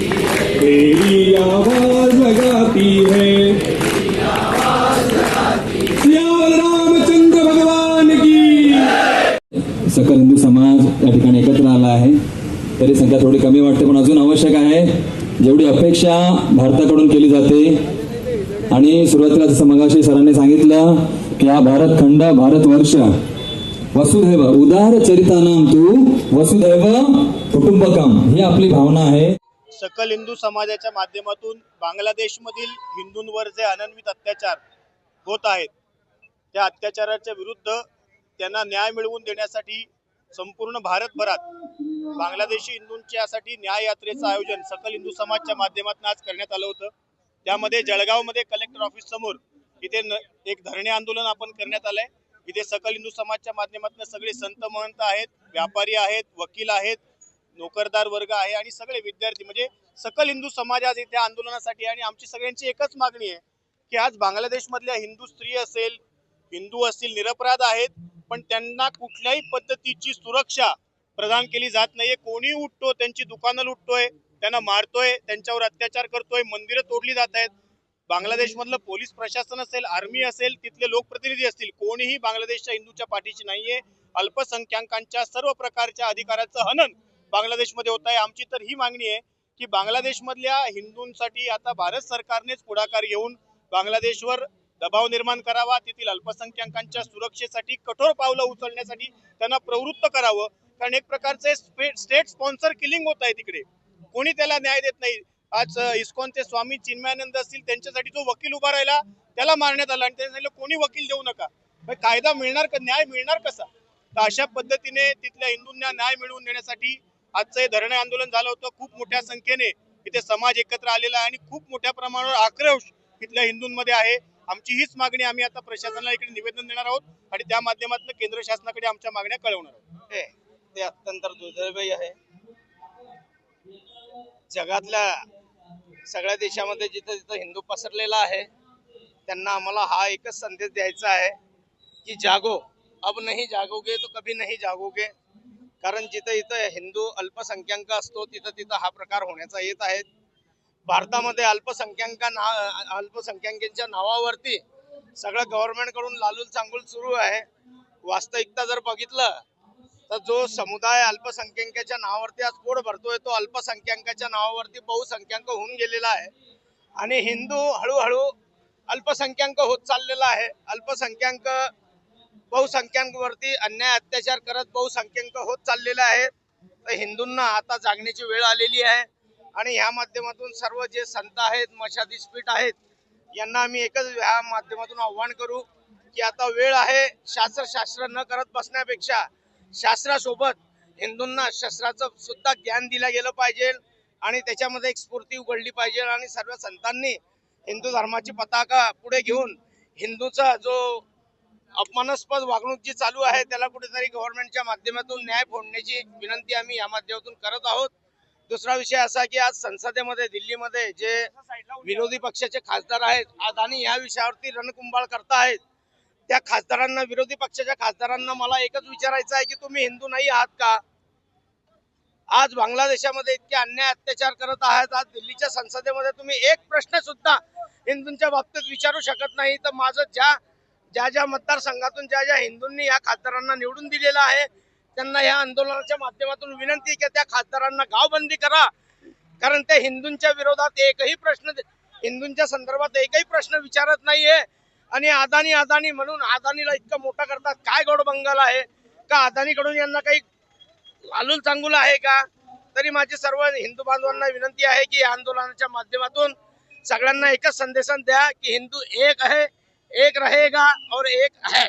तेरी आवाज लगाती है। रामचंद्र भगवान की सकल हिंदू समाज या ठिकाणी एकत्र आला आहे. तरी संख्या थोडी कमी वाटते पण अजून आवश्यक आहे. जेवढी अपेक्षा भारताकडून केली जाते. आणि सुरुवातीला जसं मगाशी सरांनी सांगितलं की हा भारत खंड भारत वर्ष. वसुधैव उदार चरितानाम तू वसुधैव कुटुंबकम. ही आपली भावना आहे. सकल हिंदू समाजाच्या माध्यमातून बांगलादेशमधील हिंदूंवर जे अनन्वित अत्याचार होत आहेत त्या अत्याचाराच्या विरुद्ध त्यांना न्याय मिळवून देण्यासाठी संपूर्ण भारतभरात बांगलादेशी हिंदूंच्यासाठी न्याय यात्रेचं आयोजन सकल हिंदू समाजच्या माध्यमातून आज करण्यात आलं होतं. त्यामध्ये जळगावमध्ये कलेक्टर ऑफिस समोर इथे न- एक धरणे आंदोलन आपण करण्यात आलंय. इथे सकल हिंदू समाजच्या माध्यमातून सगळे संत महंत आहेत व्यापारी आहेत वकील आहेत नोकरदार वर्ग आहे आणि सगळे विद्यार्थी म्हणजे सकल हिंदू समाज आज इथे आंदोलनासाठी आणि आमची सगळ्यांची एकच मागणी आहे की आज बांगलादेशमधल्या हिंदू स्त्री असेल हिंदू असतील निरपराध आहेत पण त्यांना कुठल्याही पद्धतीची सुरक्षा प्रदान केली जात नाहीये. कोणी उठतो त्यांची दुकानं लुटतोय त्यांना मारतोय त्यांच्यावर अत्याचार करतोय मंदिरं तोडली जात आहेत. बांगलादेशमधलं पोलीस प्रशासन असेल आर्मी असेल तिथले लोकप्रतिनिधी असतील कोणीही बांगलादेशच्या हिंदूच्या पाठीशी नाहीये. अल्पसंख्याकांच्या सर्व प्रकारच्या अधिकाराचं हनन बांगलादेशमध्ये होत आहे. आमची तर ही मागणी आहे की बांगलादेशमधल्या हिंदूंसाठी आता भारत सरकारनेच पुढाकार घेऊन बांगलादेशवर दबाव निर्माण करावा. तेथील अल्पसंख्याकांच्या सुरक्षेसाठी कठोर पावलं उचलण्यासाठी त्यांना प्रवृत्त करावं. कारण एक प्रकारचे स्टेट स्पॉन्सर किलिंग होत आहे तिकडे. कोणी त्याला न्याय देत नाही. आज इस्कॉनचे स्वामी चिन्मयानंद असतील त्यांच्यासाठी जो वकील उभा राहिला त्याला मारण्यात आला आणि त्यांनी कोणी वकील देऊ नका. कायदा मिळणार का न्याय मिळणार कसा? तर अशा पद्धतीने तिथल्या हिंदूंना न्याय मिळवून देण्यासाठी आजचं हे धरणे आंदोलन झालं होतं. खूप मोठ्या संख्येने इथे समाज एकत्र आलेला आहे आणि खूप मोठ्या प्रमाणावर आक्रोश इथल्या हिंदूंमध्ये आहे. आमची हीच मागणी आम्ही आता प्रशासनाला इकडे निवेदन देणार आहोत आणि त्या माध्यमातून केंद्र शासनाकडे आमच्या मागण्या कळवणार आहोत. आहे ते अत्यंत दुर्दैवी आहे. जगातल्या सगळ्या देशामध्ये जिथं जिथं हिंदू पसरलेला आहे त्यांना आम्हाला हा एकच संदेश द्यायचा आहे की जागो. अब नाही जागोगे तो कभी नाही जागोगे. कारण जिथं इथं हिंदू अल्पसंख्याक असतो तिथं तिथं हा प्रकार होण्याचा येत आहे. भारतामध्ये अल्पसंख्याका ना अल्पसंख्याकांच्या नावावरती सगळं गव्हर्नमेंटकडून लालूल चांगूल सुरू आहे. वास्तविकता जर बघितलं तर जो समुदाय अल्पसंख्याकाच्या नावावरती आज पोट भरतोय तो अल्पसंख्याकाच्या नावावरती बहुसंख्याक होऊन गेलेला आहे. आणि हिंदू हळूहळू अल्पसंख्याक होत चाललेला आहे. अल्पसंख्याक बहुसंख्यांवरती अन्याय अत्याचार करत बहुसंख्यांक होत चाललेला आहे. तर हिंदूंना आता जागण्याची वेळ आलेली आहे. आणि ह्या माध्यमातून सर्व जे संत आहेत मशादी स्पीठ आहेत यांना आम्ही एकच ह्या माध्यमातून आव्हान करू की आता वेळ आहे शास्त्र शास्त्र न करत बसण्यापेक्षा शास्त्रासोबत हिंदूंना शस्त्राचं सुद्धा ज्ञान दिलं गेलं पाहिजे आणि त्याच्यामध्ये एक स्फूर्ती उघडली पाहिजे. आणि सर्व संतांनी हिंदू धर्माची पताका पुढे घेऊन हिंदूचा जो अपमानास्पद वागणूक जी चालू आहे त्याला कुठेतरी गव्हर्नमेंटच्या माध्यमातून न्याय फोडण्याची विनंती आम्ही या माध्यमातून करत आहोत. दुसरा विषय असा की आज संसदेमध्ये दिल्लीमध्ये जे विरोधी पक्षाचे खासदार आहेत अदानी या विषयावरती रणकुंभाळ करतायत त्या खासदारांना विरोधी पक्षाच्या खासदारांना मला एकच विचारायचं आहे की तुम्ही हिंदू नाही आहात का? आज बांगलादेशामध्ये इतके अन्याय अत्याचार करत आहात आज दिल्लीच्या संसदेमध्ये तुम्ही एक प्रश्न सुद्धा हिंदूंच्या बाबतीत विचारू शकत नाही. तर माझं ज्या ज्या ज्या मतदारसंघातून ज्या ज्या हिंदूंनी या खासदारांना निवडून दिलेलं आहे त्यांना या आंदोलनाच्या माध्यमातून विनंती की त्या खासदारांना गावबंदी करा. कारण ते हिंदूंच्या विरोधात एकही प्रश्न हिंदूंच्या संदर्भात एकही प्रश्न विचारत नाहीये. आणि अदानी अदानी म्हणून अदानीला इतकं मोठं करतात. काय गोडबंगाल आहे? का अदानीकडून यांना काही लालूल चांगुल आहे का? तरी माझी सर्व हिंदू बांधवांना विनंती आहे की या आंदोलनाच्या माध्यमातून सगळ्यांना एकच संदेशन द्या की हिंदू एक आहे. एक रहेगा और एक है।